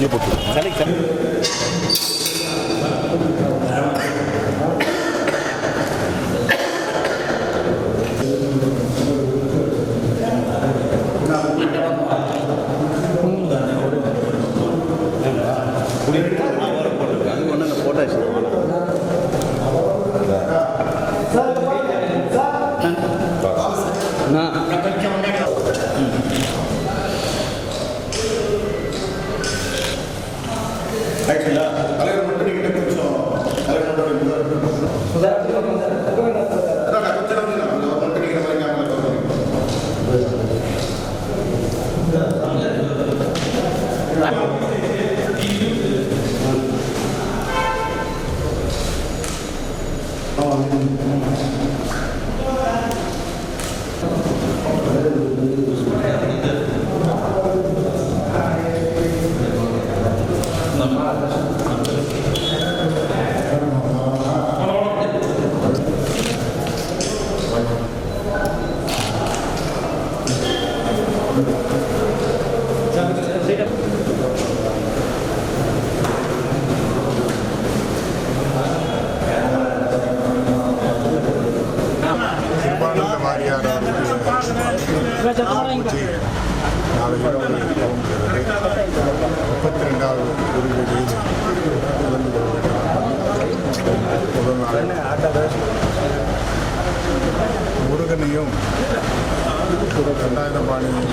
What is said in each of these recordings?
Ini butuh. Kali kan. நாள் முருகனையும் கண்டாயுதபாணியும்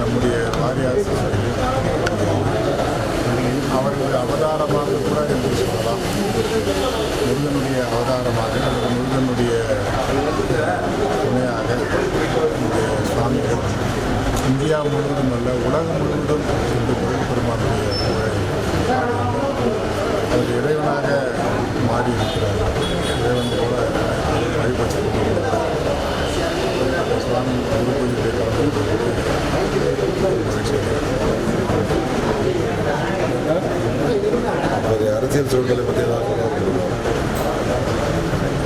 நம்முடைய வாரியார் அவர்கள் அவதாரமாக கூட என்று சொல்லலாம். முருகனுடைய அவதாரமாக அல்லது முருகனுடைய துணையாக இந்த சுவாமிகள் இந்தியா முழுவதும் அல்ல உலகம் முழுவதும் இந்த முருகன் பெருமானுடைய புகழை அவர் இறைவனாக மாறி இருக்கிறார் இறைவன் போல வழிபட்டு கொண்டிருக்கிறார். சுவாமி குரு பூஜையை கலந்து கொண்டு மகிழ்ச்சி அது அரசியல் சூழ்நிலை பற்றி ஏதாவது சொல்லுங்க.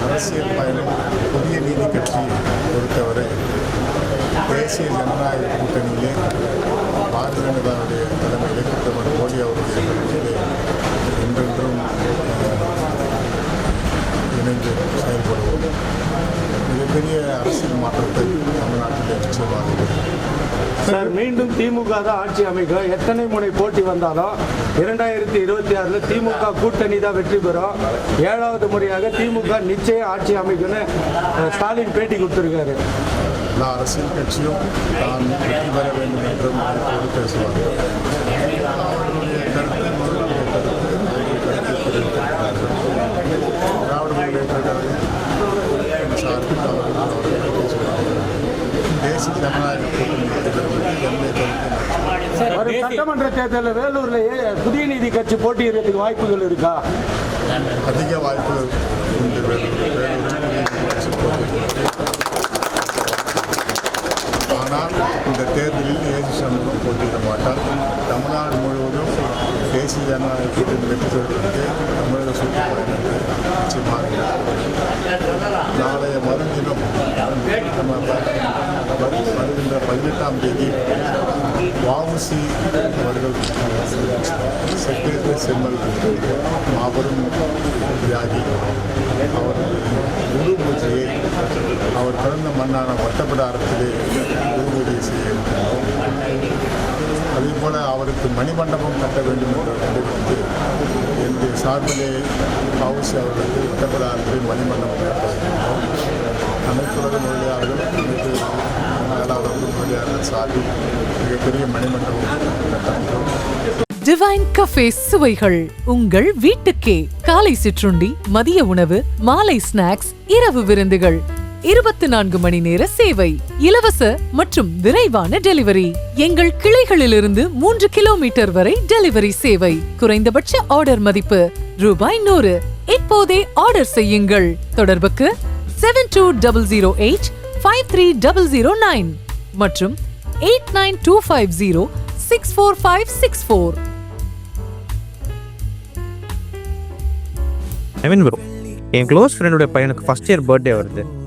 அரசியல் பயணம் புதிய நீதி கட்சி பொறுத்தவரை தேசிய ஜனநாயக கூட்டணியிலே பாரதிய ஜனதாவுடைய தலைமையிலே பிரதமர் மோடி அவருடைய தலைமையிலே என்றென்றும் இணைந்து செயல்படுவோம். மிகப்பெரிய அரசியல் மாற்றத்தை தமிழ்நாட்டிலே நிச்சயமாக. சார் மீண்டும் திமுக தான் ஆட்சி அமைக்கும் எத்தனை முனை போட்டி வந்தாலும் இரண்டாயிரத்தி இருபத்தி ஆறுல திமுக கூட்டணி தான் வெற்றி பெறும். ஏழாவது முறையாக திமுக நிச்சயம் ஆட்சி அமைக்கும்னு ஸ்டாலின் பேட்டி கொடுத்துருக்காரு. எல்லா அரசியல் கட்சியும் தான் வெற்றி பெற வேண்டும் என்றும் இப்போது பேசுவார்கள் அவர்களுடைய கருத்து அவர்களுடைய கருத்து அவர்களுடைய கருத்தை தெரிவித்திருக்கிறார்கள் திராவிட முன்னேற்ற கழகம் சார்பில் அவர்கள் அவர்கள் பேசுவார்கள் தேசிய ஜனநாயக கூட்டணி வெற்றி பெறும் என்று என்னுடைய கருத்து வரும் சட்டமன்ற தேர்தலில் வேலூர்லயே புதிய நீதி கட்சி போட்டியிடுறதுக்கு வாய்ப்புகள் இருக்கா? அதிக வாய்ப்புகள் உண்டு வேலூர். ஆனால் இந்த தேர்தலில் ஏசி சண்முகம் போட்டியிட மாட்டார். தமிழ்நாடு முழுவதும் தேசிய ஜனநாயக கூட்டணி வெற்றி பெறுவதற்கு தமிழக சுற்றுப்பயணத்தை நிச்சயமாக நாளைய மறுதினம் நம்ம வருகின்ற பதினெட்டாம் தேதி வாவுசி அவர்கள் செக்ரேட்டரி செம்மல் மாபெரும் தியாகி அவர் குரு பூஜையை அவர் பிறந்த மண்ணான வட்டப்பிடாரத்திலே குரு பூஜை செய்ய அதே போல் அவருக்கு மணிமண்டபம் கட்ட வேண்டும் என்று தெரிவித்து என்னுடைய சார்பிலே வாவுசி அவர்களுக்கு வட்டப்பிடாரத்தில் மணிமண்டபம் கட்ட இருக்கிறோம் அனைத்துலக மொழியாளர்கள் அனைத்து நாடாளர்கள் மொழியாளர்கள் சார்பில் மிகப்பெரிய மணிமண்டபம் கட்டப்பட்டோம் டிவைன் கஃபே சுவைகள் உங்கள் வீட்டுக்கே. காலை சிற்றுண்டி மதிய உணவு மாலை ஸ்நாக்ஸ் இரவு விருந்துகள். இருபத்தி நான்கு மணி நேர சேவை இலவச மற்றும் விரைவான டெலிவரி. எங்கள் கிளைகளிலிருந்து மூன்று கிலோமீட்டர் வரை டெலிவரி சேவை. குறைந்தபட்ச ஆர்டர் மதிப்பு ரூபாய் நூறு. இப்போதே ஆர்டர் செய்யுங்கள். தொடர்புக்கு seven two double zero eight five three double zero nine மற்றும் eight nine two five zero six four five six four I mean bro N close ஃப்ரெண்டோட பையனுக்கு ஃபர்ஸ்ட் இயர் பர்த்டே வருது.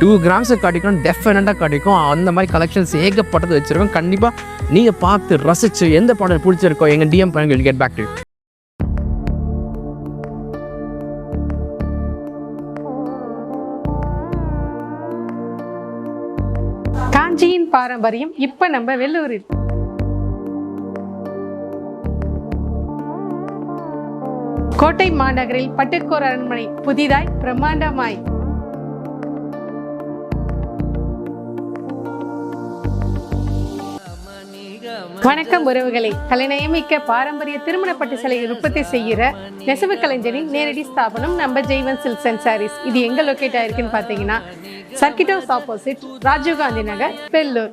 டூ கிராம்ஸை கிடைக்கும் டெஃபினட்டாக கிடைக்கும் அந்த மாதிரி கலெக்ஷன்ஸ் ஏகப்பட்டது வச்சுருக்கோம். கண்டிப்பாக நீங்கள் பார்த்து ரசிச்சு எந்த பாடல் பிடிச்சிருக்கோ எங்கள் டிஎம் பண்ணுங்க கெட் பேக் டு காஞ்சியின் பாரம்பரியம் இப்போ நம்ம வெள்ளூரில். கோட்டை மாநகரில் பட்டுக்கோர் அரண்மனை புதிதாய் பிரம்மாண்டமாய். வணக்கம் உறவுகளை. கலைநயமிக்க பாரம்பரிய திருமண சிலையை உற்பத்தி செய்கிற நெசவு கலைஞரின் நேரடி ஸ்தாபனம் நம்ம ஜெய்வன் சில்க்ஸ் அண்ட் சாரீஸ். இது எங்க லொக்கேட் ஆயிருக்குன்னு பார்த்தீங்கன்னா circuit house opposite Rajiv Gandhi Nagar Vellore.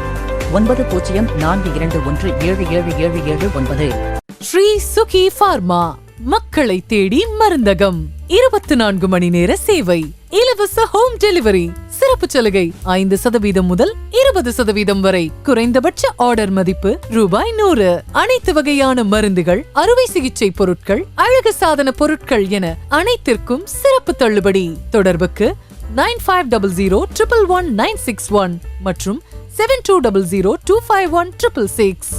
ஒன்பது பூஜ்ஜியம் நான்கு இரண்டு ஒன்று ஏழு ஏழு ஏழு ஏழு ஒன்பது. ஸ்ரீ சுகி ஃபார்மா மக்களை தேடி மருந்தகம். இருபத்தி நான்கு மணி நேர சேவை. இலவச ஹோம் டெலிவரி. சிறப்பு சலுகை ஐந்து சதவீதம் முதல் இருபது சதவீதம் வரை. குறைந்தபட்ச ஆர்டர் மதிப்பு ரூபாய் நூறு. அனைத்து வகையான மருந்துகள் அறுவை சிகிச்சை பொருட்கள் அழகு சாதன பொருட்கள் என அனைத்திற்கும் சிறப்பு தள்ளுபடி. தொடர்புக்கு nine five double zero triple one nine six one மற்றும் seven two double zero two five one triple six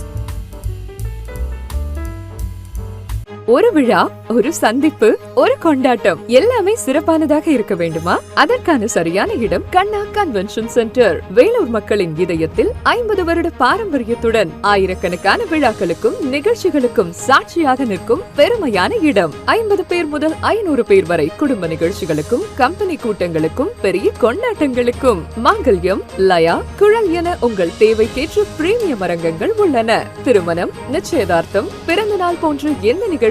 ஒரு விழா ஒரு சந்திப்பு ஒரு கொண்டாட்டம் எல்லாமே சிறப்பானதாக இருக்க வேண்டுமா? அதற்கான சரியான இடம் கண்ணா கன்வென்ஷன் சென்டர். வேலூர் மக்களின் இதயத்தில் ஐம்பது வருட பாரம்பரியத்துடன் ஆயிரக்கணக்கான விழாக்களுக்கும் நிகழ்ச்சிகளுக்கும் சாட்சியாக நிற்கும் பெருமையான இடம். ஐம்பது பேர் முதல் ஐநூறு பேர் வரை குடும்ப நிகழ்ச்சிகளுக்கும் கம்பெனி கூட்டங்களுக்கும் பெரிய கொண்டாட்டங்களுக்கும். மாங்கல்யம் லயா குழல் என உங்கள் தேவைக்கேற்ற பிரீமியம் அரங்கங்கள் உள்ளன. திருமணம் நிச்சயதார்த்தம் பிறந்த நாள் போன்ற எந்த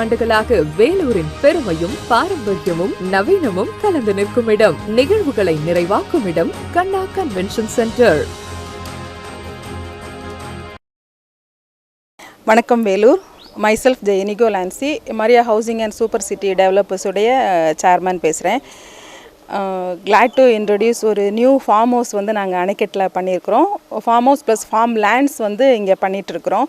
ஆண்டுகளாக வேலூரின் பெருமையும் பாரம்பரியமும் நவீனமும் கலந்து நிற்கும் இடம். நிகழ்வுகளை நிறைவாக்கும் இடம் கண்ணா கன்வென்ஷன் சென்டர் வணக்கம் Vellore. Myself Jeyaniko Lancy Maria housing and super city டெவலப்பர்ஸுடைய chairman பேசுகிறேன் கிளாட் டு இன்ட்ரடியூஸ் ஒரு நியூ ஃபார்ம் ஹவுஸ் வந்து நாங்கள் அணைக்கட்டில் பண்ணியிருக்கிறோம். Farm house plus farm lands வந்து இங்கே பண்ணிகிட்ருக்குறோம்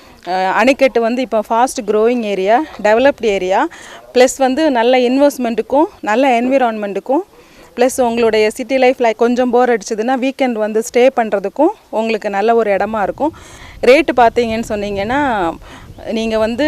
அணைக்கட்டு வந்து இப்போ fast growing area developed area plus வந்து நல்ல இன்வெஸ்ட்மெண்ட்டுக்கும் நல்ல என்விரான்மெண்ட்டுக்கும் ப்ளஸ் உங்களுடைய சிட்டி லைஃப்பில் கொஞ்சம் போர் அடிச்சதுன்னா வீக்கெண்ட் வந்து ஸ்டே பண்ணுறதுக்கும் உங்களுக்கு நல்ல ஒரு இடமா இருக்கும். ரேட்டு பார்த்தீங்கன்னு சொன்னீங்கன்னா நீங்கள் வந்து